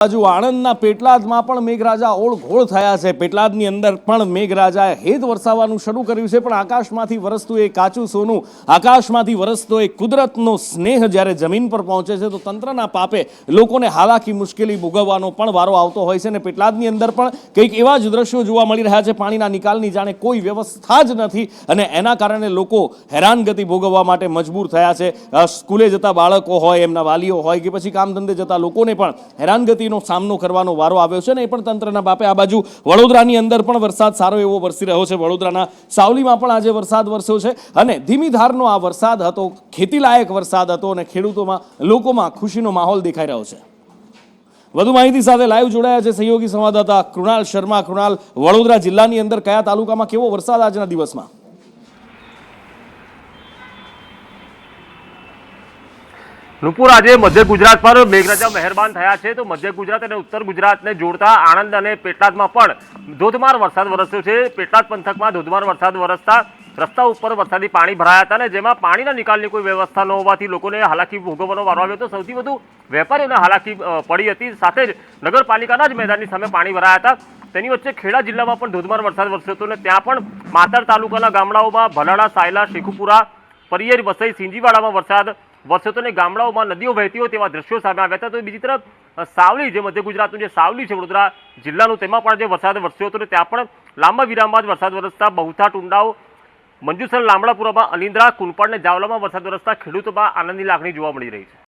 બાજુ આણંદના પેટલાદમાં પણ મેઘરાજા ઓળઘોળ થયા છે. પેટલાદની અંદર પણ મેઘરાજાએ હેત વરસાવવાનું શરૂ કર્યું છે, પણ આકાશમાંથી વરસતું એ કાચું સોનું, આકાશમાંથી વરસતો એ કુદરતનો સ્નેહ જ્યારે જમીન પર પહોંચે છે, તો તંત્રના પાપે લોકોને હાલાકી મુશ્કેલી ભોગવવાનો પણ વારો આવતો હોય છે અને પેટલાદની અંદર પણ કંઈક એવા જ દ્રશ્યો જોવા મળી રહ્યા છે. પાણીના નિકાલની જાણે કોઈ વ્યવસ્થા જ નથી અને એના કારણે લોકો હેરાનગતિ ભોગવવા માટે મજબૂર થયા છે. સ્કૂલે જતા બાળકો હોય, એમના વાલીઓ હોય કે પછી કામ ધંધે જતા લોકોને પણ હેરાનગતિનો સામનો કરવાનો વારો આવ્યો છે ને એ પણ તંત્રના બાપે આ બાજુ વડોદરાની અંદર પણ વરસાદ સારો એવો વરસી રહ્યો છે. વડોદરાના સાવલીમાં પણ આજે વરસાદ વરસ્યો છે અને ધીમી ધારનો આ વરસાદ હતો, ખેતીલાયક વરસાદ હતો અને ખેડૂતોમાં, લોકોમાં ખુશીનો માહોલ દેખાઈ રહ્યો છે. વધુ માહિતી સાથે લાઈવ જોડાયા છે સહયોગી સંવાદદાતા કૃણાલ શર્મા. કૃણાલ, વડોદરા જિલ્લાની અંદર કયા તાલુકામાં કેવો વરસાદ આજના દિવસમાં? નુપુર, આજે મધ્ય ગુજરાત પર મેઘરાજા મહેરબાન થયા છે. તો મધ્ય ગુજરાત અને ઉત્તર ગુજરાતને જોડતા આણંદ અને પેટલાદમાં પણ ધોધમાર વરસાદ વરસ્યો છે. પેટલાદ પંથકમાં ધોધમાર વરસાદ વરસતા રસ્તા ઉપર વરસાદી પાણી ભરાયા હતા અને જેમાં પાણીના નિકાલની કોઈ વ્યવસ્થા ન હોવાથી લોકોને હાલાકી ભોગવવાનો વારો આવ્યો હતો. સૌથી વધુ વેપારીઓને હાલાકી પડી હતી. સાથે જ નગરપાલિકાના જ મેદાનની સામે પાણી ભરાયા હતા. તેની વચ્ચે ખેડા જિલ્લામાં પણ ધોધમાર વરસાદ વરસ્યો હતો અને ત્યાં પણ માતર તાલુકાના ગામડાઓમાં ભલાડા સાયલા, શેખુપુરા, પરિયેર, વસઈ, સિંજીવાડામાં વરસાદ હતો ગામડાઓમાં નદીઓ વહેતી હોય તેવા દ્રશ્યો સામે આવ્યા હતા. તો બીજી તરફ સાવલી જે મધ્ય ગુજરાતનું જે સાવલી છે, વડોદરા જિલ્લાનું, તેમાં પણ જે વરસાદ વરસ્યો હતો ત્યાં પણ લાંબા વિરામ બાદ વરસાદ વરસતા બહુથા ટુંડાઓ મંજુસર, લામડાપુરામાં અલિન્દ્રા કુનપાડ અને જાવલામાં વરસાદ વરસતા ખેડૂતોમાં આનંદની લાગણી જોવા મળી રહી છે.